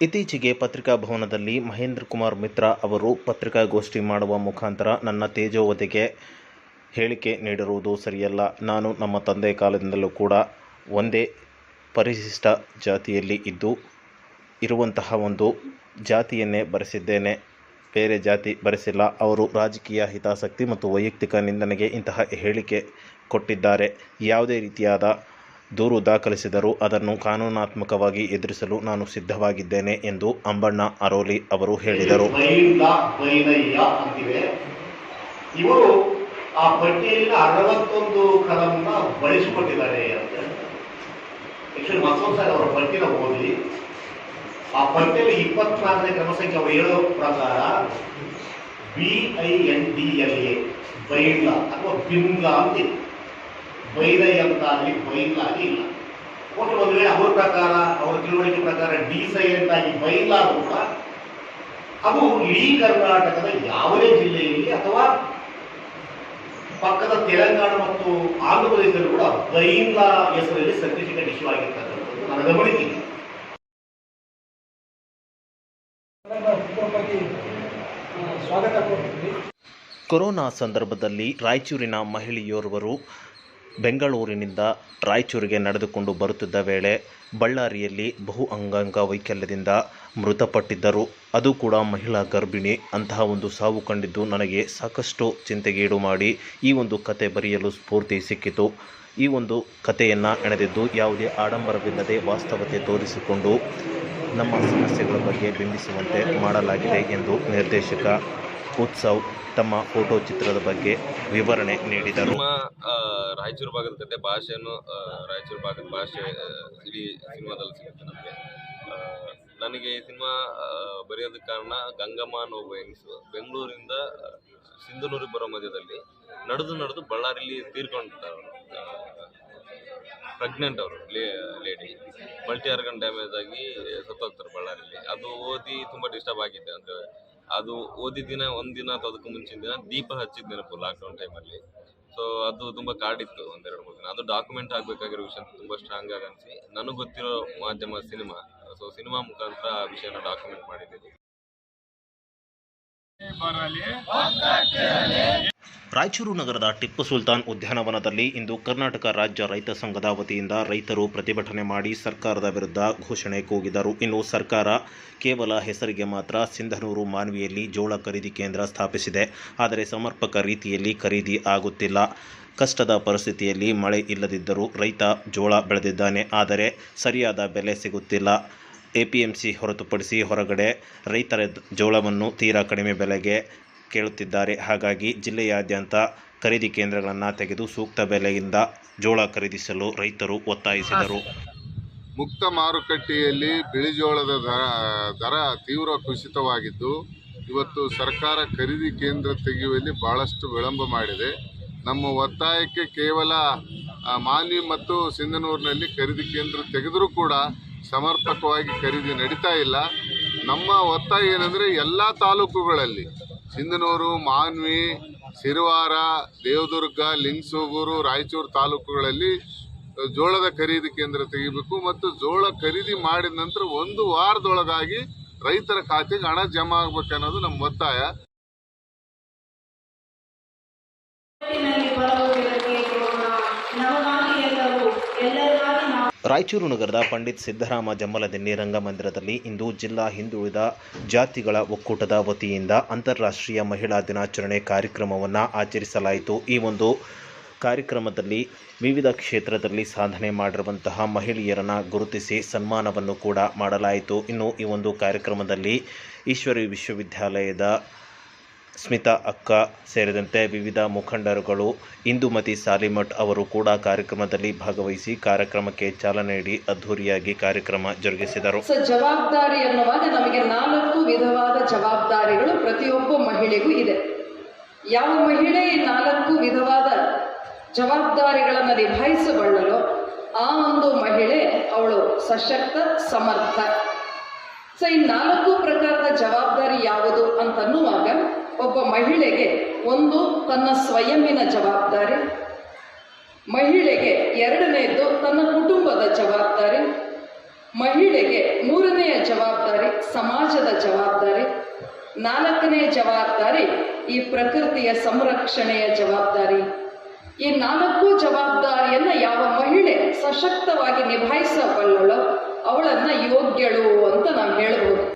ಇತ್ತೀಚೆಗೆ ಪತ್ರಿಕಾ ಭವನದಲ್ಲಿ ಮಹೇಂದ್ರ ಕುಮಾರ್ ಮಿತ್ರ ಅವರು ಪತ್ರಿಕಾಗೋಷ್ಠಿ ಮಾಡುವ ಮುಖಾಂತರ ನನ್ನ ತೇಜೋವಧೆಗೆ ಹೇಳಿಕೆ ನೀಡಿರುವುದು ಸರಿಯಲ್ಲ. ನಾನು ನಮ್ಮ ತಂದೆ ಕಾಲದಿಂದಲೂ ಕೂಡ ಒಂದೇ ಪರಿಶಿಷ್ಟ ಜಾತಿಯಲ್ಲಿ ಇದ್ದು, ಇರುವಂತಹ ಒಂದು ಜಾತಿಯನ್ನೇ ಬರೆಸಿದ್ದೇನೆ. ಬೇರೆ ಜಾತಿ ಬರೆಸಿಲ್ಲ. ಅವರು ರಾಜಕೀಯ ಹಿತಾಸಕ್ತಿ ಮತ್ತು ವೈಯಕ್ತಿಕ ನಿಂದನೆಗೆ ಇಂತಹ ಹೇಳಿಕೆ ಕೊಟ್ಟಿದ್ದಾರೆ. ಯಾವುದೇ ರೀತಿಯಾದ ದೂರು ದಾಖಲಿಸಿದರೂ ಅದನ್ನು ಕಾನೂನಾತ್ಮಕವಾಗಿ ಎದುರಿಸಲು ನಾನು ಸಿದ್ಧವಾಗಿದ್ದೇನೆ ಎಂದು ಅಂಬಣ್ಣ ಅರೋಲಿ ಅವರು ಹೇಳಿದರು. ಇವರು ಆ ಪಟ್ಟಿಯಲ್ಲಿ ಅರವತ್ತೊಂದು ಕಲಂನ ಬಳಸಿಕೊಂಡಿದ್ದಾರೆ ಅಂತ. ಅವರ ಪಟ್ಟಿನ ಓದಿ, ಆ ಪಟ್ಟಿಯಲ್ಲಿ ಇಪ್ಪತ್ನಾಲ್ಕನೇ ಕ್ರಮ ಸಂಖ್ಯೆ ಅವರು ಹೇಳೋ ಪ್ರಕಾರ B I N D L A ಬೈಂಗ್ಲಾ ಅಥವಾ ಬಿಂಗ ಅಂತಿದೆ ಬೈಲೈ ಅಂತ ಆಗಲಿ ಬೈಲ ಆಗಿ ಇಲ್ಲ. ಒಟ್ಟು ಒಂದು ಅವ್ರ ಪ್ರಕಾರ, ಅವರ ತಿಳುವಳಿಕೆ ಪ್ರಕಾರ ಡಿ ಸೈಲೆಂಟ್ ಆಗಿ ಬೈಲ ಕೂಡ ಅದು ಇಡೀ ಕರ್ನಾಟಕದ ಯಾವುದೇ ಜಿಲ್ಲೆಯಲ್ಲಿ ಅಥವಾ ಪಕ್ಕದ ತೆಲಂಗಾಣ ಮತ್ತು ಆಂಧ್ರ ಪ್ರದೇಶದಲ್ಲೂ ಕೂಡ ಬೈಲಾ ಹೆಸರಲ್ಲಿ ಸರ್ಟಿಫಿಕೇಟ್ ಇಶ್ಯೂ ಆಗಿರ್ತಕ್ಕಂಥದ್ದು ನಾನು ಗಮನಿಸಿದೆ ಹುಟ್ಟುಹಬ್ಬಕ್ಕೆ ಸ್ವಾಗತ ಕೋರ್ತೀವಿ ಕೊರೋನಾ ಸಂದರ್ಭದಲ್ಲಿ ರಾಯಚೂರಿನ ಮಹಿಳೆಯೋರ್ವರು ಬೆಂಗಳೂರಿನಿಂದ ರಾಯಚೂರಿಗೆ ನಡೆದುಕೊಂಡು ಬರುತ್ತಿದ್ದ ವೇಳೆ ಬಳ್ಳಾರಿಯಲ್ಲಿ ಬಹು ಅಂಗಾಂಗ ವೈಕಲ್ಯದಿಂದ ಮೃತಪಟ್ಟಿದ್ದರು. ಅದು ಕೂಡ ಮಹಿಳಾ ಗರ್ಭಿಣಿ. ಅಂತಹ ಒಂದು ಸಾವು ಕಂಡಿದ್ದು ನನಗೆ ಸಾಕಷ್ಟು ಚಿಂತೆಗೀಡು ಮಾಡಿ ಈ ಒಂದು ಕತೆ ಬರೆಯಲು ಸ್ಫೂರ್ತಿ ಸಿಕ್ಕಿತು. ಈ ಒಂದು ಕಥೆಯನ್ನು ಎಣೆದಿದ್ದು ಯಾವುದೇ ಆಡಂಬರವಿಲ್ಲದೆ ವಾಸ್ತವತೆ ತೋರಿಸಿಕೊಂಡು ನಮ್ಮ ಸಮಸ್ಯೆಗಳ ಬಗ್ಗೆ ಬಿಂಬಿಸುವಂತೆ ಮಾಡಲಾಗಿದೆ ಎಂದು ನಿರ್ದೇಶಕ ಉತ್ಸವ್ ತಮ್ಮ ಫೋಟೋ ಚಿತ್ರದ ಬಗ್ಗೆ ವಿವರಣೆ ನೀಡಿದರು. ನಮ್ಮ ರಾಯಚೂರು ಭಾಗದ ಕತೆ, ಭಾಷೆಯನ್ನು ರಾಯಚೂರು ಭಾಗದ ಭಾಷೆ ಇಡೀ ಸಿನಿಮಾದಲ್ಲಿ ಸಿಗುತ್ತೆ ನಮಗೆ. ನನಗೆ ಈ ಸಿನಿಮಾ ಬರೆಯೋದಕ್ಕೆ ಕಾರಣ ಗಂಗಮ್ಮ ಅನ್ನೋ ಹೆಂಗಸು. ಬೆಂಗಳೂರಿಂದ ಸಿಂಧನೂರಿಗೆ ಬರೋ ಮಧ್ಯದಲ್ಲಿ ನಡೆದು ನಡೆದು ಬಳ್ಳಾರಿಲಿ ತೀರ್ಕೊಂಡಿರ್ತಾರೆ ಪ್ರೆಗ್ನೆಂಟ್ ಅವರು ಲೇಡಿ ಮಲ್ಟಿ ಆರ್ಗನ್ ಡ್ಯಾಮೇಜ್ ಆಗಿ ಸತ್ತೋಗ್ತಾರೆ ಬಳ್ಳಾರಿಲಿ. ಅದು ಓದಿ ತುಂಬ ಡಿಸ್ಟರ್ಬ್ ಆಗಿದ್ದೆ ಅಂದರೆ ಅದು ಓದಿದ ದಿನ ಒಂದಿನ ಅಥವಾ ಅದಕ್ಕೆ ಮುಂಚಿನ ದಿನ ದೀಪ ಹಚ್ಚಿದ ನೆನಪು ಲಾಕ್ಡೌನ್ ಟೈಮಲ್ಲಿ ಸೊ ಅದು ತುಂಬ ಕಾಡಿತ್ತು ಒಂದೆರಡು ಮೂರು ದಿನ. ಅದು ಡಾಕ್ಯುಮೆಂಟ್ ಆಗಬೇಕಾಗಿರೋ ವಿಷಯ ತುಂಬ ಸ್ಟ್ರಾಂಗ್ ಆಗಿ ಅನಿಸಿ. ನನಗೆ ಗೊತ್ತಿರೋ ಮಾಧ್ಯಮ, ಸಿನಿಮಾ. ಸೊ ಸಿನಿಮಾ ಮುಖಾಂತರ ಆ ವಿಷಯನ ಡಾಕ್ಯುಮೆಂಟ್ ಮಾಡಿದ್ದೀನಿ. ರಾಯಚೂರು ನಗರದ ಟಿಪ್ಪು ಸುಲ್ತಾನ್ ಉದ್ಯಾನವನದಲ್ಲಿ ಇಂದು ಕರ್ನಾಟಕ ರಾಜ್ಯ ರೈತ ಸಂಘದ ವತಿಯಿಂದ ರೈತರು ಪ್ರತಿಭಟನೆ ಮಾಡಿ ಸರ್ಕಾರದ ವಿರುದ್ಧ ಘೋಷಣೆ ಕೂಗಿದರು. ಇನ್ನು ಸರ್ಕಾರ ಕೇವಲ ಹೆಸರಿಗೆ ಮಾತ್ರ ಸಿಂಧನೂರು ಮಾನವಿಯಲ್ಲಿ ಜೋಳ ಖರೀದಿ ಕೇಂದ್ರ ಸ್ಥಾಪಿಸಿದೆ. ಆದರೆ ಸಮರ್ಪಕ ರೀತಿಯಲ್ಲಿ ಖರೀದಿ ಆಗುತ್ತಿಲ್ಲ. ಕಷ್ಟದ ಪರಿಸ್ಥಿತಿಯಲ್ಲಿ ಮಳೆ ಇಲ್ಲದಿದ್ದರೂ ರೈತ ಜೋಳ ಬೆಳೆದಿದ್ದಾನೆ. ಆದರೆ ಸರಿಯಾದ ಬೆಲೆ ಸಿಗುತ್ತಿಲ್ಲ. ಎಪಿಎಂಸಿ ಹೊರತುಪಡಿಸಿ ಹೊರಗಡೆ ರೈತರ ಜೋಳವನ್ನು ತೀರಾ ಕಡಿಮೆ ಬೆಲೆಗೆ ಕೇಳುತ್ತಿದ್ದಾರೆ. ಹಾಗಾಗಿ ಜಿಲ್ಲೆಯಾದ್ಯಂತ ಖರೀದಿ ಕೇಂದ್ರಗಳನ್ನು ತೆಗೆದು ಸೂಕ್ತ ಬೆಲೆಯಿಂದ ಜೋಳ ಖರೀದಿಸಲು ರೈತರು ಒತ್ತಾಯಿಸಿದರು. ಮುಕ್ತ ಮಾರುಕಟ್ಟೆಯಲ್ಲಿ ಬಿಳಿಜೋಳದ ದರ ದರ ತೀವ್ರ ಕುಸಿತವಾಗಿದ್ದು, ಇವತ್ತು ಸರ್ಕಾರ ಖರೀದಿ ಕೇಂದ್ರ ತೆಗೆಯುವಲ್ಲಿ ಬಹಳಷ್ಟು ವಿಳಂಬ ಮಾಡಿದೆ. ನಮ್ಮ ಒತ್ತಾಯಕ್ಕೆ ಕೇವಲ ಮಾಲಿ ಮತ್ತು ಸಿಂಧನೂರಿನಲ್ಲಿ ಖರೀದಿ ಕೇಂದ್ರ ತೆಗೆದರೂ ಕೂಡ ಸಮರ್ಪಕವಾಗಿ ಖರೀದಿ ನಡೀತಾ ಇಲ್ಲ. ನಮ್ಮ ಒತ್ತಾಯ ಏನಂದರೆ ಎಲ್ಲ ತಾಲೂಕುಗಳಲ್ಲಿ ಸಿಂಧನೂರು, ಮಾನ್ವಿ, ಸಿರುವಾರ, ದೇವದುರ್ಗ, ಲಿಂಗಸೂಗೂರು, ರಾಯಚೂರು ತಾಲೂಕುಗಳಲ್ಲಿ ಜೋಳದ ಖರೀದಿ ಕೇಂದ್ರ ತೆಗಿಬೇಕು ಮತ್ತು ಜೋಳ ಖರೀದಿ ಮಾಡಿದ ನಂತರ ಒಂದು ವಾರದೊಳಗಾಗಿ ರೈತರ ಖಾತೆಗೆ ಹಣ ಜಮಾ ಆಗ್ಬೇಕನ್ನೋದು ನಮ್ಮ ಒತ್ತಾಯ. ರಾಯಚೂರು ನಗರದ ಪಂಡಿತ್ ಸಿದ್ದರಾಮ ಜಮ್ಮಲದಿನ್ನಿ ರಂಗಮಂದಿರದಲ್ಲಿ ಇಂದು ಜಿಲ್ಲಾ ಹಿಂದುಳಿದ ಜಾತಿಗಳ ಒಕ್ಕೂಟದ ವತಿಯಿಂದ ಅಂತಾರಾಷ್ಟ್ರೀಯ ಮಹಿಳಾ ದಿನಾಚರಣೆ ಕಾರ್ಯಕ್ರಮವನ್ನು ಆಚರಿಸಲಾಯಿತು. ಈ ಒಂದು ಕಾರ್ಯಕ್ರಮದಲ್ಲಿ ವಿವಿಧ ಕ್ಷೇತ್ರದಲ್ಲಿ ಸಾಧನೆ ಮಾಡಿರುವಂತಹ ಮಹಿಳೆಯರನ್ನು ಗುರುತಿಸಿ ಸನ್ಮಾನವನ್ನು ಕೂಡ ಮಾಡಲಾಯಿತು. ಇನ್ನು ಈ ಒಂದು ಕಾರ್ಯಕ್ರಮದಲ್ಲಿ ಈಶ್ವರಿ ವಿಶ್ವವಿದ್ಯಾಲಯದ ಸ್ಮಿತಾ, ಅಕ್ಕ ಸೇರಿದಂತೆ ವಿವಿಧ ಮುಖಂಡರುಗಳು ಇಂದುಮತಿ ಸಾಲಿಮಠ್ ಅವರು ಕೂಡ ಕಾರ್ಯಕ್ರಮದಲ್ಲಿ ಭಾಗವಹಿಸಿ ಕಾರ್ಯಕ್ರಮಕ್ಕೆ ಚಾಲನೆ ನೀಡಿ ಅದ್ಧೂರಿಯಾಗಿ ಕಾರ್ಯಕ್ರಮ ಜರುಗಿಸಿದರು. ಜವಾಬ್ದಾರಿ ಅನ್ನುವಾಗ ನಮಗೆ ನಾಲ್ಕು ವಿಧವಾದ ಜವಾಬ್ದಾರಿಗಳು ಪ್ರತಿಯೊಬ್ಬ ಮಹಿಳೆಗೂ ಇದೆ. ಯಾವ ಮಹಿಳೆ ಈ ನಾಲ್ಕು ವಿಧವಾದ ಜವಾಬ್ದಾರಿಗಳನ್ನು ನಿಭಾಯಿಸಿಕೊಳ್ಳಲು ಆ ಒಂದು ಮಹಿಳೆ ಅವಳು ಸಶಕ್ತ, ಸಮರ್ಥ. ಸೊ ಈ ನಾಲ್ಕು ಪ್ರಕಾರದ ಜವಾಬ್ದಾರಿ ಯಾವುದು ಅಂತನ್ನುವಾಗ ಮಹಿಳೆಗೆ ಒಂದು ತನ್ನ ಸ್ವಯಂನ ಜವಾಬ್ದಾರಿ, ಮಹಿಳೆಗೆ ಎರಡನೆಯದು ತನ್ನ ಕುಟುಂಬದ ಜವಾಬ್ದಾರಿ, ಮಹಿಳೆಗೆ ಮೂರನೆಯ ಜವಾಬ್ದಾರಿ ಸಮಾಜದ ಜವಾಬ್ದಾರಿ, ನಾಲ್ಕನೆಯ ಜವಾಬ್ದಾರಿ ಈ ಪ್ರಕೃತಿಯ ಸಂರಕ್ಷಣೆಯ ಜವಾಬ್ದಾರಿ. ಈ ನಾಲ್ಕು ಜವಾಬ್ದಾರಿಯನ್ನ ಯಾವ ಮಹಿಳೆ ಸಶಕ್ತವಾಗಿ ನಿಭಾಯಿಸಬಲ್ಲಳೋ ಅವಳನ್ನ ಯೋಗ್ಯಳು ಅಂತ ನಾವು ಹೇಳ್ಬೋದು.